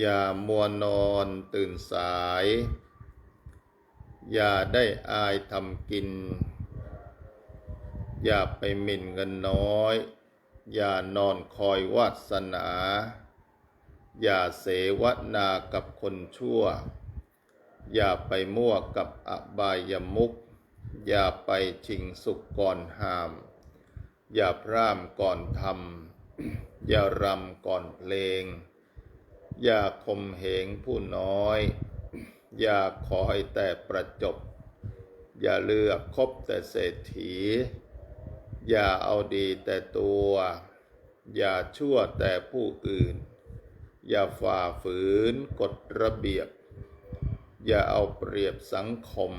อย่ามัวนอนตื่นสาย อย่าได้อายทำกิน อย่าไปหมิ่นเงินน้อย อย่านอนคอยวาสนา อย่าเสวนากับคนชั่ว อย่าไปมั่วกับอบายมุก อย่าไปชิงสุขก่อนหาม อย่าพร่ำก่อนทำอย่ารำก่อนเพลง อย่าคมเหงผู้น้อย อย่าคอยแต่ประจบ อย่าเลือกคบแต่เศรษฐี อย่าเอาดีแต่ตัว อย่าชั่วแต่ผู้อื่น อย่าฝ่าฝืนกฎระเบียบ อย่าเอาเปรียบสังคม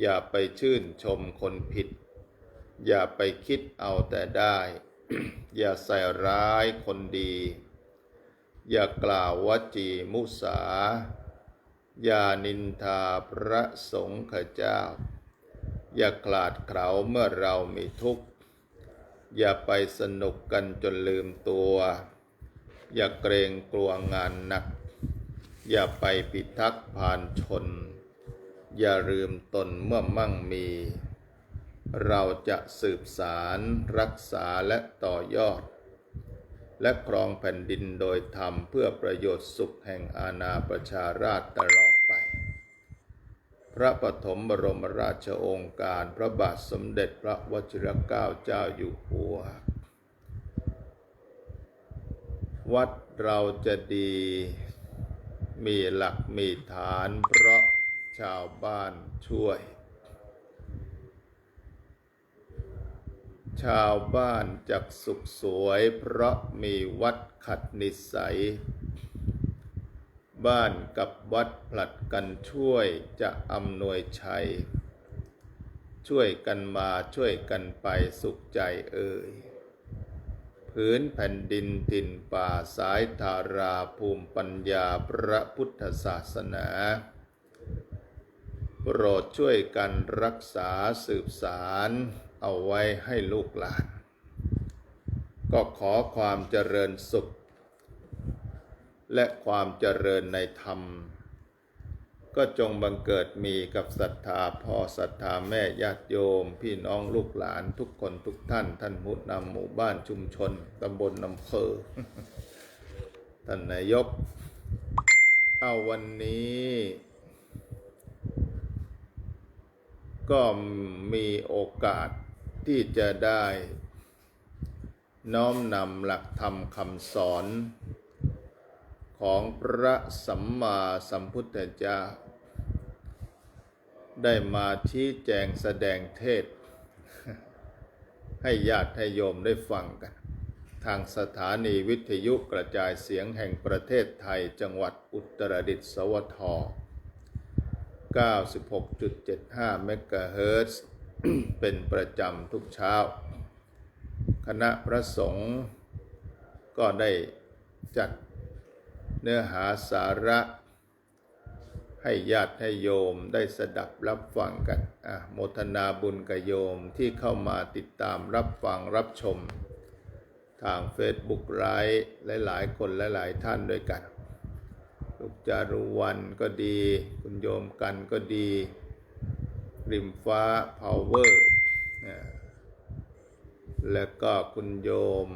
อย่าไปชื่นชมคนผิด อย่าไปคิดเอาแต่ได้ อย่าใส่ร้ายคนดี อย่ากล่าววจีมุสา อย่านินทาพระสงฆ์เจ้า อย่าคลาดเคลาเมื่อเรามีทุกข์ อย่าไปสนุกกันจนลืมตัว อย่าเกรงกลัวงานหนัก อย่าไปปิทักษ์ผ่านชน อย่าลืมตนเมื่อมั่งมี เราจะสืบสารรักษาและต่อยอด และครองแผ่นดินโดยธรรมเพื่อประโยชน์สุขแห่งอาณาประชาราชตลอดไป พระปฐมบรมราชองค์การพระบาทสมเด็จพระวชิรเกล้าเจ้าอยู่หัว วัดเราจะดีมีหลักมีฐานเพราะชาวบ้านช่วย ชาวบ้านจักสุขสวยเพราะมีวัดขัดนิสัย บ้านกับวัดผลัดกันช่วยจะอำนวยชัย ช่วยกันมาช่วยกันไปสุขใจเอ่ยพื้นแผ่นดินถิ่นป่าสายธาราภูมิปัญญาพระพุทธศาสนา โปรดช่วยกันรักษาสืบสาร เอาไว้ให้ลูกหลาน ก็ขอความเจริญสุข และความเจริญในธรรม ก็จงบังเกิดมีกับศรัทธาพ่อศรัทธาแม่ญาติโยม พี่น้องลูกหลานทุกคนทุกท่าน ท่านมุนำหมู่บ้านชุมชนตำบลอำเภอท่านนายก เอาวันนี้ ก็มีโอกาส ที่จะได้น้อมนำหลักธรรมคำสอน ของพระสัมมาสัมพุทธเจ้า ได้มาชี้แจงแสดงเทศ ให้ญาติให้โยมได้ฟังกัน ทางสถานีวิทยุกระจายเสียงแห่งประเทศไทยจังหวัดอุตรดิตถ์สวท 96.75 เมกะเฮิรตซ์ เป็นประจำทุกเช้า คณะพระสงฆ์ก็ได้จัดเนื้อหาสาระ ให้ญาติให้โยมได้สดับรับฟังกันอะโมทนาบุญกับโยมที่เข้ามาติดตามรับฟังรับชม ทาง Facebook ไลฟ์หลาย ๆ คนหลาย ๆ ท่านด้วยกัน ลูกจารุวันก็ดี คุณโยมกันก็ดี ริมฟ้าพาวเวอร์นะแล้วก็คุณโยม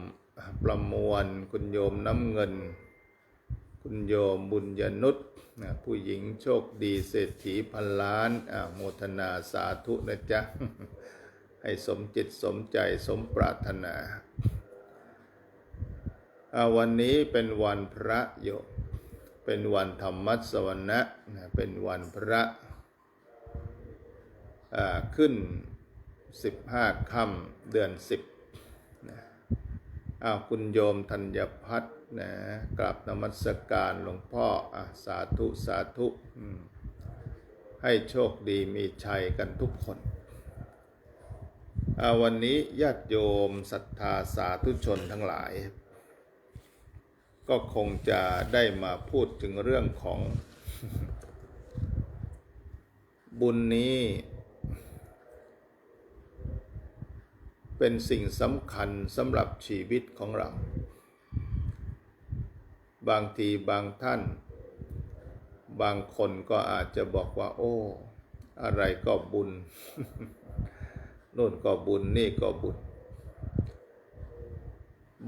ประมวล คุณโยมน้ำเงิน คุณโยมบุญยนุษย์ผู้หญิงโชคดีเศรษฐีพันล้านอะโมทนาสาธุนะจ๊ะ ให้สมจิตสมใจสมปรารถนาวันนี้เป็นวันพระโยเป็นวันธรรมัสวนะนะเป็นวันพระ ขึ้น 15ค่ำเดือน 10นะอ้าวคุณโยมธัญพัฒน์นะกราบนมัสการหลวงพ่ออสาธุสาธุให้โชคดีมีชัยกันทุกคนวันนี้ญาติโยมศรัทธาสาธุชนทั้งหลาย ก็คงจะได้มาพูดถึงเรื่องของ บุญนี้ เป็นสิ่งสำคัญสำหรับชีวิตของเรา บางทีบางท่าน บางคนก็อาจจะบอกว่า โอ้ อะไรก็บุญนู่นก็บุญนี่ก็บุญ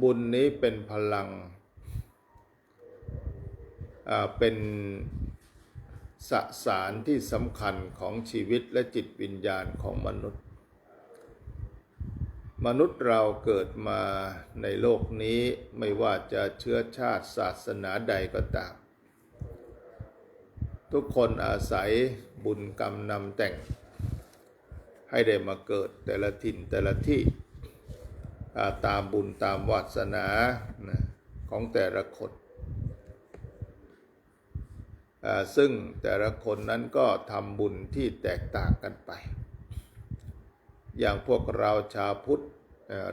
บุญนี้เป็นพลังอ่าเป็นสสารที่สำคัญของชีวิตและจิตวิญญาณของมนุษย์ มนุษย์เราเกิดมาในโลกนี้ไม่ว่าจะเชื้อชาติศาสนาใดก็ตาม ทุกคนอาศัยบุญกรรมนำแต่ง ให้ได้มาเกิดแต่ละถิ่นแต่ละที่าตามบุญตามวาสนาของแต่ละคนซึ่งแต่ละคนนั้นก็ทำบุญที่แตกต่างกันไป อย่างพวกเราชาวพุทธ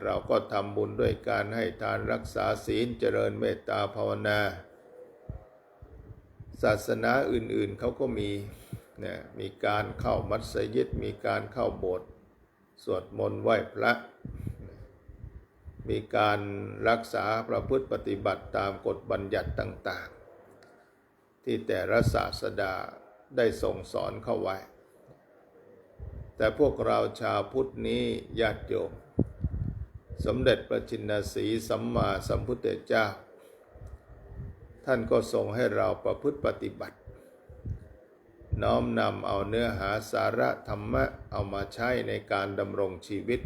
เราก็ทำบุญด้วยการให้ทานรักษาศีลเจริญเมตตาภาวนา ศาสนาอื่นๆเขาก็มีนี่ยมีการเข้ามัสยิด มีการเข้าโบสถ์สวดมนต์ไหว้พระ มีการรักษาประพฤติปฏิบัติตามกฎบัญญัติต่าง ๆ ที่แต่ละศาสดาได้ส่งสอนเข้าไว้ แต่พวกเราชาวพุทธนี้ญาติโยมสมเด็จพระจินสีสัมมาสัมพุทธเจ้า ท่านก็ทรงให้เราประพฤติปฏิบัติ น้อมนำเอาเนื้อหาสาระธรรมะเอามาใช้ในการดำรงชีวิต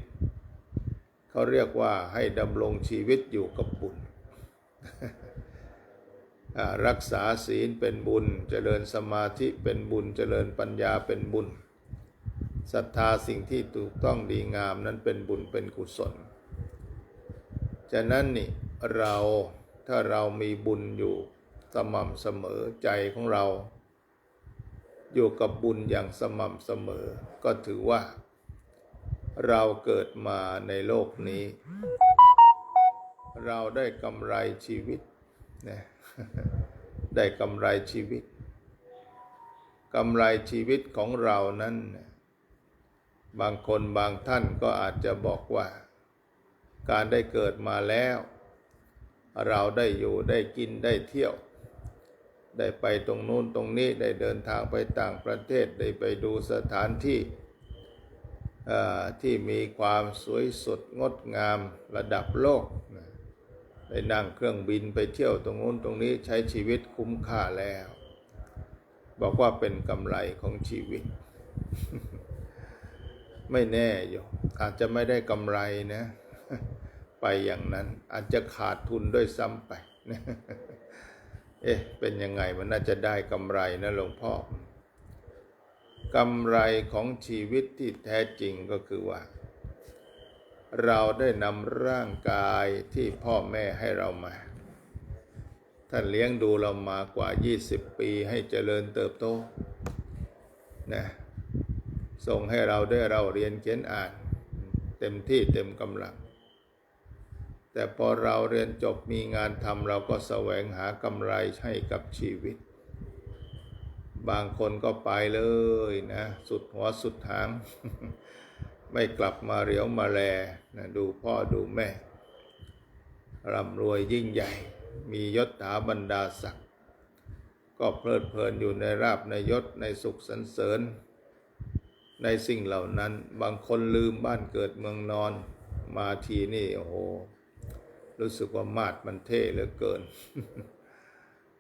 เขาเรียกว่าให้ดำรงชีวิตอยู่กับบุญรักษาศีลเป็นบุญ เจริญสมาธิเป็นบุญ เจริญปัญญาเป็นบุญ ศรัทธาสิ่งที่ถูกต้องดีงามนั้นเป็นบุญเป็นกุศล ฉะนั้นนี่เราถ้าเรามีบุญอยู่สม่ำเสมอใจของเรา อยู่กับบุญอย่างสม่ำเสมอ ก็ถือว่า เราเกิดมาในโลกนี้ เราได้กำไรชีวิตนะได้กำไรชีวิตกำไรชีวิตของเรานั้นนะ บางคนบางท่านก็อาจจะบอกว่า การได้เกิดมาแล้ว เราได้อยู่ได้กินได้เที่ยว ได้ไปตรงนู้นตรงนี้ได้เดินทางไปต่างประเทศได้ไปดูสถานที่ที่มีความสวยสดงดงามระดับโลกได้นั่งเครื่องบินไปเที่ยวตรงนู้นตรงนี้ใช้ชีวิตคุ้มค่าแล้ว บอกว่าเป็นกำไรของชีวิต ไม่แน่อยู่ อาจจะไม่ได้กำไรนะ ไปอย่างนั้นอาจจะขาดทุนด้วยซ้ำไปเอ๊ะ เป็นยังไงมันน่าจะได้กำไรนะหลวงพ่อกำไรของชีวิตที่แท้จริงก็คือว่า เราได้นำร่างกายที่พ่อแม่ให้เรามา ท่านเลี้ยงดูเรามากว่า 20 ปีให้เจริญเติบโตนะ ส่งให้เราได้เราเรียนเขียนอ่าน เต็มที่เต็มกำลัง แต่พอเราเรียนจบมีงานทำเราก็แสวงหากำไรให้กับชีวิต บางคนก็ไปเลยนะ สุดหัวสุดทาง ไม่กลับมาเหลียวมาแลนะดูพ่อดูแม่ร่ำรวยยิ่งใหญ่ มียศถาบรรดาศักดิ์ก็เพลิดเพลินอยู่ในราบในยศในสุขสรรเสริญ ในสิ่งเหล่านั้น บางคนลืมบ้านเกิดเมืองนอนมาทีนี่โอ้โหรู้สึกว่ามาดมันเท่เหลือเกิน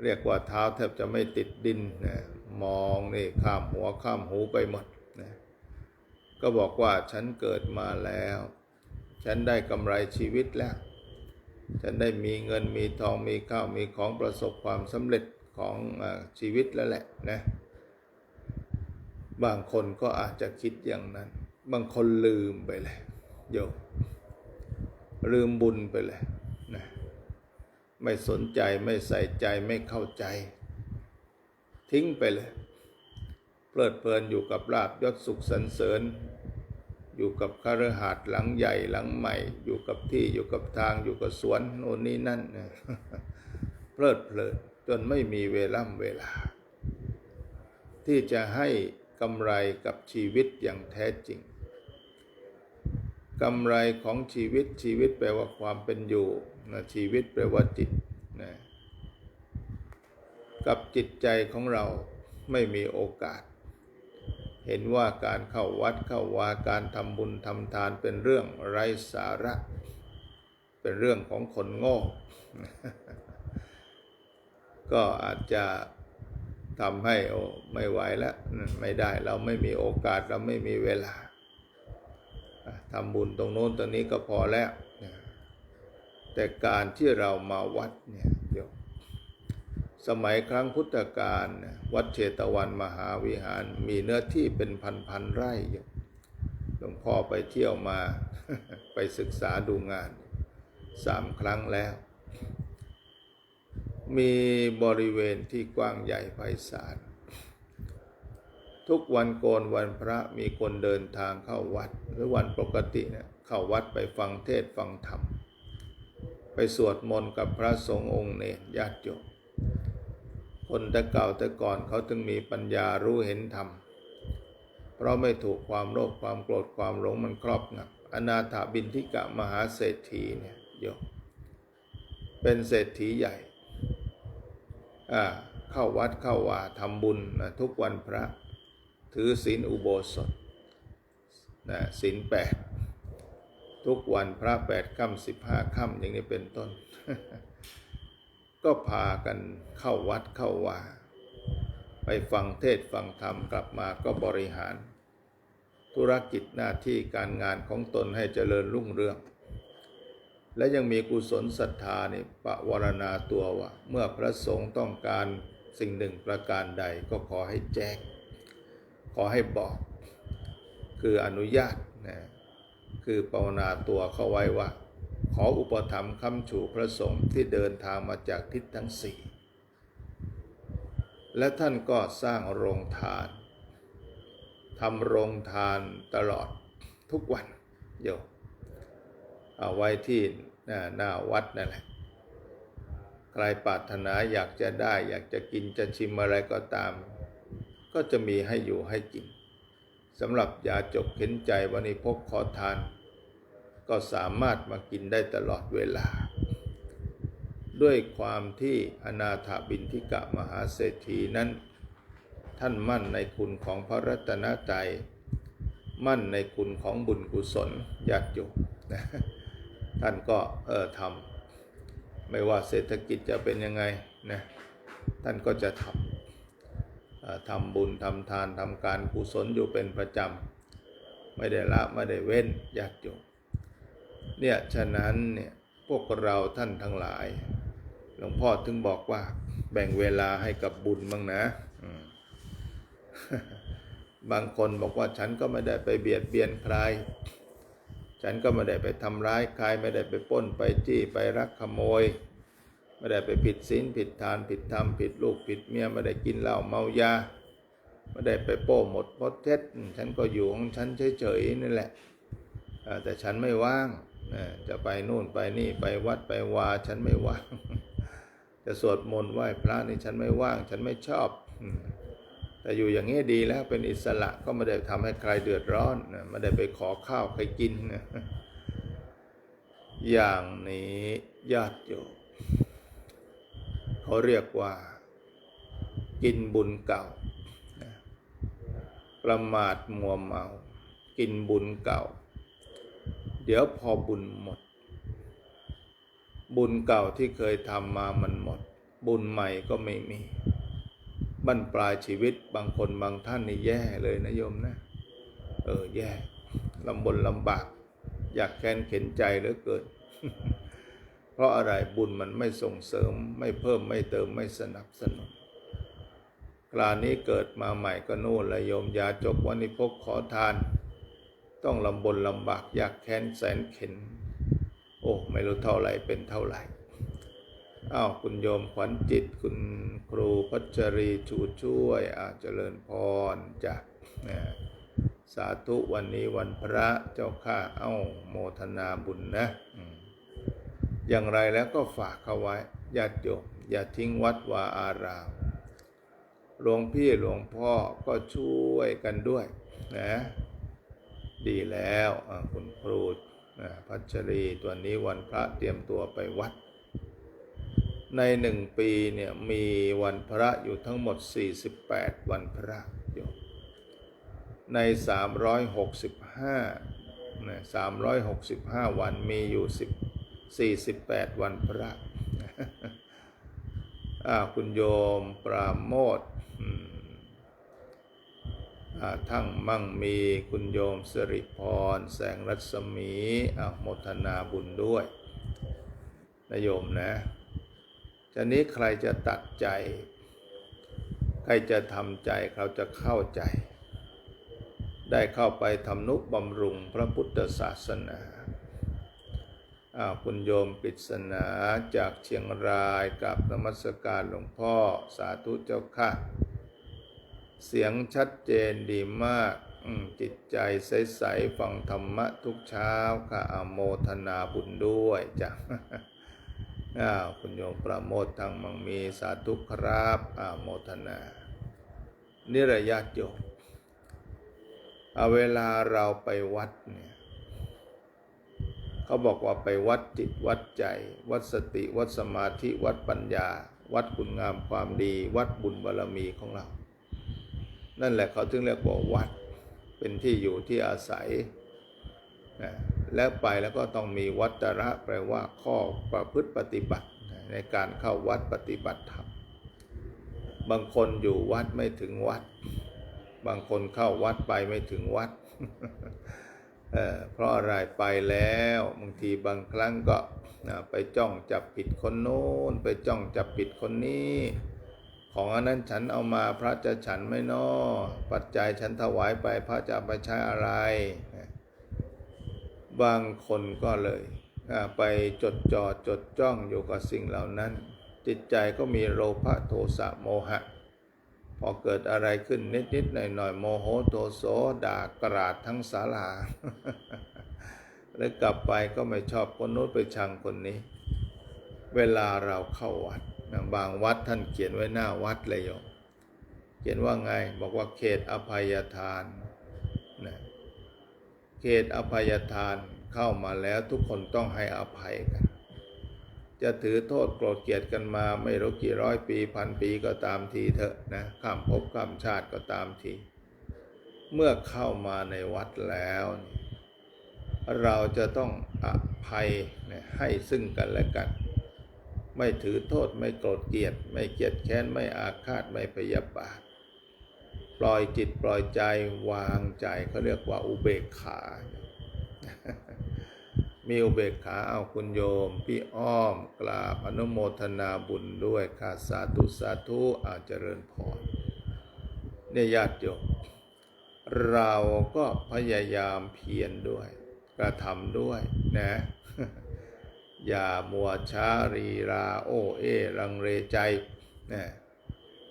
เรียกว่าเท้าแทบจะไม่ติดดินนะมองนี่ข้ามหัวข้ามหูไปหมดนะก็บอกว่าฉันเกิดมาแล้ว ฉันได้กำไรชีวิตแล้ว ฉันได้มีเงินมีทองมีข้าวมีของประสบความสำเร็จของอชีวิตแล้วแหละนะ บางคนก็อาจจะคิดอย่างนั้น บางคนลืมไปเลยโยลืมบุญไปเลยนะไม่สนใจไม่ใส่ใจไม่เข้าใจ ทิ้งไปเลย เพลิดเพลินอยู่กับลาบยศสุขสรรเสริญ อยู่กับคฤหาสน์หลังใหญ่หลังใหม่ อยู่กับที่อยู่กับทางอยู่กับสวนโน่นนี่นั่นนะเพลิดเพลินจนไม่มีเวล่ำเวลา ที่จะให้ กำไรกับชีวิตอย่างแท้จริงกำไรของชีวิตชีวิตแปลว่าความเป็นอยู่นะชีวิตแปลว่าจิตนะกับจิตใจของเราไม่มีโอกาส เห็นว่าการเข้าวัดเข้าวาการทำบุญทำทานเป็นเรื่องไร้สาระ เป็นเรื่องของคนโง่ก็อาจจะ ทำให้โอ้ไม่ไหวแล้วไม่ได้เราไม่มีโอกาสเราไม่มีเวลาทำบุญตรงโน้นตรงนี้ก็พอแล้ว แต่การที่เรามาวัดเนี่ยโยมสมัยครั้งพุทธกาลวัดเชตวันมหาวิหารมีเนื้อที่เป็นพันๆไร่ยมหลวงพ่อไปเที่ยวมาไปศึกษาดูงานสามครั้งแล้ว มีบริเวณที่กว้างใหญ่ไพศาล ทุกวันโกนวันพระมีคนเดินทางเข้าวัด หรือวันปกติเนี่ยเข้าวัดไปฟังเทศฟังธรรม ไปสวดมนต์กับพระสงฆ์องค์เนรญาติโยมคนแต่เก่าแต่ก่อนเขาถึงมีปัญญารู้เห็นธรรม เพราะไม่ถูกความโลภความโกรธความหลงมันครอบงำอนาถาบินทิกะมหาเศรษฐีเนี่ยโยมเป็นเศรษฐีใหญ่ เข้าวัดเข้าว่าทำบุญนะทุกวันพระ ถือศีลอุโบสถนะศีลแปดทุกวันพระแปดค่ำสิบห้าค่ำอย่างนี้เป็นต้น ก็พากันเข้าวัดเข้าว่า ไปฟังเทศฟังธรรมกลับมาก็บริหาร ธุรกิจหน้าที่การงานของตนให้เจริญรุ่งเรือง และยังมีกุศลศรัทธานี่ปะวรณาตัวว่าเมื่อพระสงฆ์ต้องการสิ่งหนึ่งประการใดก็ขอให้แจ้ง ขอให้บอก คืออนุญาตนะคือปรนนาตัวเข้าไว้ว่า ขออุปถัมภ์คำชูพระสงฆ์ที่เดินทางมาจากทิศทั้งสี่และท่านก็สร้างโรงทานทำโรงทานตลอดทุกวันโยเอาไว้ที่ หน้าหน้าวัดนั่นแหละใครปรารถนาอยากจะได้ อยากจะกินจะชิมอะไรก็ตาม ก็จะมีให้อยู่ให้กินสำหรับยาจกเข็นใจวันนี้พกขอทาน ก็สามารถมากินได้ตลอดเวลา ด้วยความที่อนาถาบินทิกะมหาเศรษฐีนั้น ท่านมั่นในคุณของพระรัตนตรัยมั่นในคุณของบุญกุศลญาติโยมนะ ท่านก็เออทำไม่ว่าเศรษฐกิจจะเป็นยังไงนะท่านก็จะทำทำบุญทำทานทำการกุศลอยู่เป็นประจำไม่ได้ละไม่ได้เว้นญาติโยมเนี่ยฉะนั้นเนี่ยพวกเราท่านทั้งหลาย หลวงพ่อถึงบอกว่าแบ่งเวลาให้กับบุญบ้างนะบางคนบอกว่าฉันก็ไม่ได้ไปเบียดเบียนใคร ฉันก็ไม่ได้ไปทำร้ายใครไม่ได้ไปป้นไปจี้ไปรักขโมย ไม่ได้ไปผิดศีลผิดทานผิดธรรมผิดลูกผิดเมียไม่ได้กินเหล้าเมายาไม่ได้ไปโป้หมดพดเท็จฉันก็อยู่ของฉันเฉยๆนี่แหละแต่ฉันไม่ว่างจะไปนู่นไปนี่ไปวัดไปวาฉันไม่ว่าง จะสวดมนต์ไหว้พระนี่ฉันไม่ว่าง ฉันไม่ชอบ แต่อยู่อย่างนี้ดีแล้วเป็นอิสระก็ไม่ได้ทำให้ใครเดือดร้อนนะไม่ได้ไปขอข้าวใครกินนะอย่างนี้ญาติโยมเขาเรียกว่า กินบุญเก่า ประมาทมัวเมา กินบุญเก่า เดี๋ยวพอบุญหมด บุญเก่าที่เคยทำมามันหมด บุญใหม่ก็ไม่มี บั้นปลายชีวิตบางคนบางท่านนี่แย่เลยนะโยมนะ เออแย่ลำบนลำบาก อยากแค้นเข็นใจเหลือเกิน เพราะอะไรบุญมันไม่ส่งเสริมไม่เพิ่มไม่เติมไม่สนับสนุนกลานี้เกิดมาใหม่ก็นู่นละโยมยาจกวันนี้พกขอทาน ต้องลำบนลำบากอยากแค้นแสนเข็น โอ้ ไม่รู้เท่าไหร่เป็นเท่าไหร่ อ้าวคุณโยมขวัญจิตคุณครูพัชรีชูช่วยอาจเจริญพรจากสาธุวันนี้วันพระเจ้าข้าเอ้าโมทนาบุญนะ อย่างไรแล้วก็ฝากเขาไว้ญาติโยมอย่าทิ้งวัดวาอาราม หลวงพี่หลวงพ่อก็ช่วยกันด้วยนะ ดีแล้วอ่าคุณครูพัชรีตัวนี้วันพระเตรียมตัวไปวัด ในหนึ่งปีเนี่ยมีวันพระอยู่ทั้งหมด 48 วันพระโยมใน 365นะ365 วันมีอยู่10 48 วันพระอ่าคุณโยมปราโมททั้งมั่งมีคุณโยมสิริพร แสงรัศมีอาโมทนาบุญด้วยนโยมนะ จะนี้ใครจะตัดใจ ใครจะทำใจเขาจะเข้าใจ ได้เข้าไปทำนุบำรุงพระพุทธศาสนาคุณโยมปิศนาจากเชียงรายกับนมัสการหลวงพ่อสาธุเจ้าค่ะ เสียงชัดเจนดีมากมจิตใจใส ๆ ฟังธรรมะทุกเช้าค่ะอโมทนาบุญด้วยจ้ะ อ้าวคุณโยมประโมททางมังมีสาธุครับอาโมทนานิระยะโยมเอาเวลาเราไปวัดเนี่ยเขาบอกว่าไปวัดจิตวัดใจ วัดสติวัดสมาธิวัดปัญญา วัดคุณงามความดี วัดบุญบารมีของเรา นั่นแหละเขาถึงเรียกว่าวัด เป็นที่อยู่ที่อาศัยนะ แล้วไปแล้วก็ต้องมีวัตระแปลว่าข้อประพฤติปฏิบัติในการเข้าวัดปฏิบัติธรรม บางคนอยู่วัดไม่ถึงวัด บางคนเข้าวัดไปไม่ถึงวัดเเพราะอะไรไปแล้วบางทีบางครั้งก็ไปจ้องจับผิดคนโน้น ไปจ้องจับผิดคนนี้ ของอันนั้นฉันเอามาพระจะฉันไม่นอปัจจัยฉันถวายไปพระจะไปใช้อะไร บางคนก็เลยไปจดจ่อจดจ้องอยู่กับสิ่งเหล่านั้น จิตใจก็มีโลภะโทสะโมหะ พอเกิดอะไรขึ้นนิดนิดๆหน่อยหน่อยๆโมโหโทโสด่ากราดทั้งศาลาแล้วกลับไปก็ไม่ชอบคนโน้นไปชังคนนี้ เวลาเราเข้าวัดนะบางวัดท่านเขียนไว้หน้าวัดเลยโยมเขียนว่าไงบอกว่าเขตอภัยทาน เขตอภัยทานเข้ามาแล้วทุกคนต้องให้อภัยกัน จะถือโทษโกรธเกลียดกันมาไม่รู้กี่ร้อยปีพันปีก็ตามทีเถอะนะข้ามภพข้ามชาติก็ตามที เมื่อเข้ามาในวัดแล้ว เราจะต้องอภัยเนี่ยให้ซึ่งกันและกัน ไม่ถือโทษไม่โกรธเกลียด ไม่เกลียดแค้นไม่อาฆาตไม่พยาบาท ปล่อยจิตปล่อยใจวางใจเขาเรียกว่าอุเบกขา มีอุเบกขาเอาคุณโยม พี่อ้อมกราบอนุโมทนาบุญด้วยค่ะสาธุสาธุอาเจริญพรเนี่ยญาติโยมเราก็พยายามเพียรด้วย กระทำด้วยนะ อย่ามัวช้ารีราโอเอรังเรใจนะ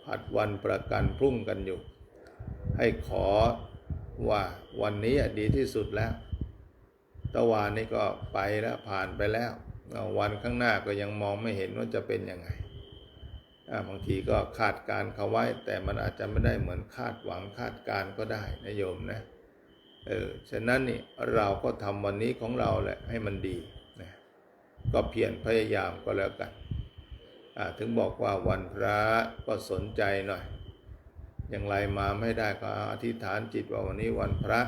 ผัดวันประกันพรุ่งกันอยู่ ให้ขอว่าวันนี้ดีที่สุดแล้วตะวันนี้ก็ไปแล้วผ่านไปแล้ว วันข้างหน้าก็ยังมองไม่เห็นว่าจะเป็นยังไงบางทีก็คาดการณ์เขาไว้ แต่มันอาจจะไม่ได้เหมือนคาดหวังคาดการ์ก็ได้นะโยมนะเออฉะนั้นนี่เราก็ทำวันนี้ของเราแหละให้มันดีนะก็เพียรพยายามก็แล้วกันถึงบอกว่าวันพระก็สนใจหน่อย อย่างไรมาไม่ได้ก็อธิษฐานจิตว่าวันนี้วันพระ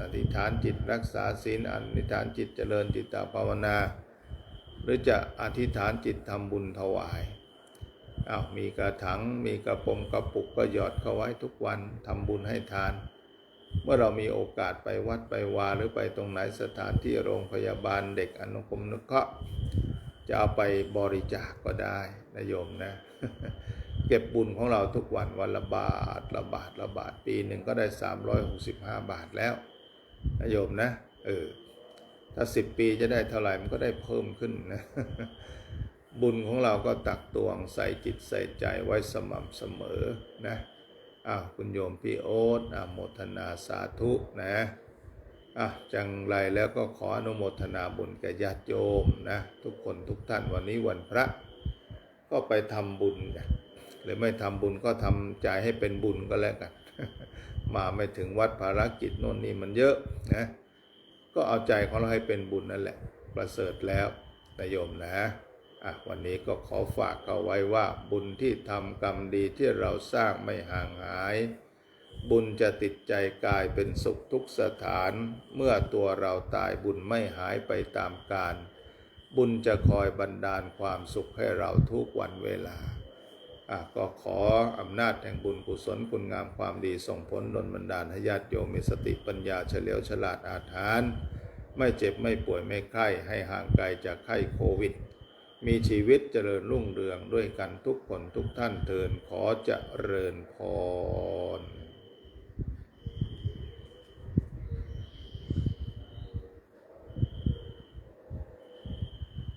อธิษฐานจิตรักษาศีลอธิษฐานจิตเจริญจิตตภาวนา หรือจะอธิษฐานจิตทำบุญถวายอ้าวมีกระถังมีกระปงกระปุกก็หยอดเข้าไว้ทุกวันทำบุญให้ทาน เมื่อเรามีโอกาสไปวัดไปวาหรือไปตรงไหนสถานที่โรงพยาบาลเด็กอนุกรมนุเคราะห์จะเอาไปบริจาคก็ได้นะโยมนะ เก็บบุญของเราทุกวันวันละบาทละบาทละบาทปีหนึ่งก็ได้ 365 บาทแล้วนะโยมนะเออถ้า 10 ปีจะได้เท่าไหร่มันก็ได้เพิ่มขึ้นนะบุญของเราก็ตักตวงใส่จิตใส่ใจไว้สม่ำเสมอนะอ้าวคุณโยมพี่โอ๊ตอาโมทนาสาธุนะอะจังไรแล้วก็ขออนุโมทนาบุญแก่ญาติโยมนะ ทุกคนทุกท่านวันนี้วันพระ ก็ไปทำบุญกัน หรือไม่ทำบุญก็ทำใจให้เป็นบุญก็แล้วกัน มาไม่ถึงวัดภารกิจโน่นนี่มันเยอะนะก็เอาใจของเราให้เป็นบุญนั่นแหละ ประเสริฐแล้วนะโยมนะอะวันนี้ก็ขอฝากเอาไว้ว่าบุญที่ทำกรรมดีที่เราสร้างไม่ห่างหาย บุญจะติดใจกายเป็นสุขทุกสถาน เมื่อตัวเราตายบุญไม่หายไปตามกาลบุญจะคอยบันดาลความสุขให้เราทุกวันเวลา ก็ขออำนาจแห่งบุญกุศลคุณงามความดีส่งผลดลบันดาลให้ญาติโยมมีสติปัญญาเฉลียวฉลาดอาถรรพ์ไม่เจ็บไม่ป่วยไม่ไข้ให้ห่างไกลจากไข้โควิด มีชีวิตเจริญรุ่งเรืองด้วยกันทุกคนทุกท่านเทินขอเจริญพร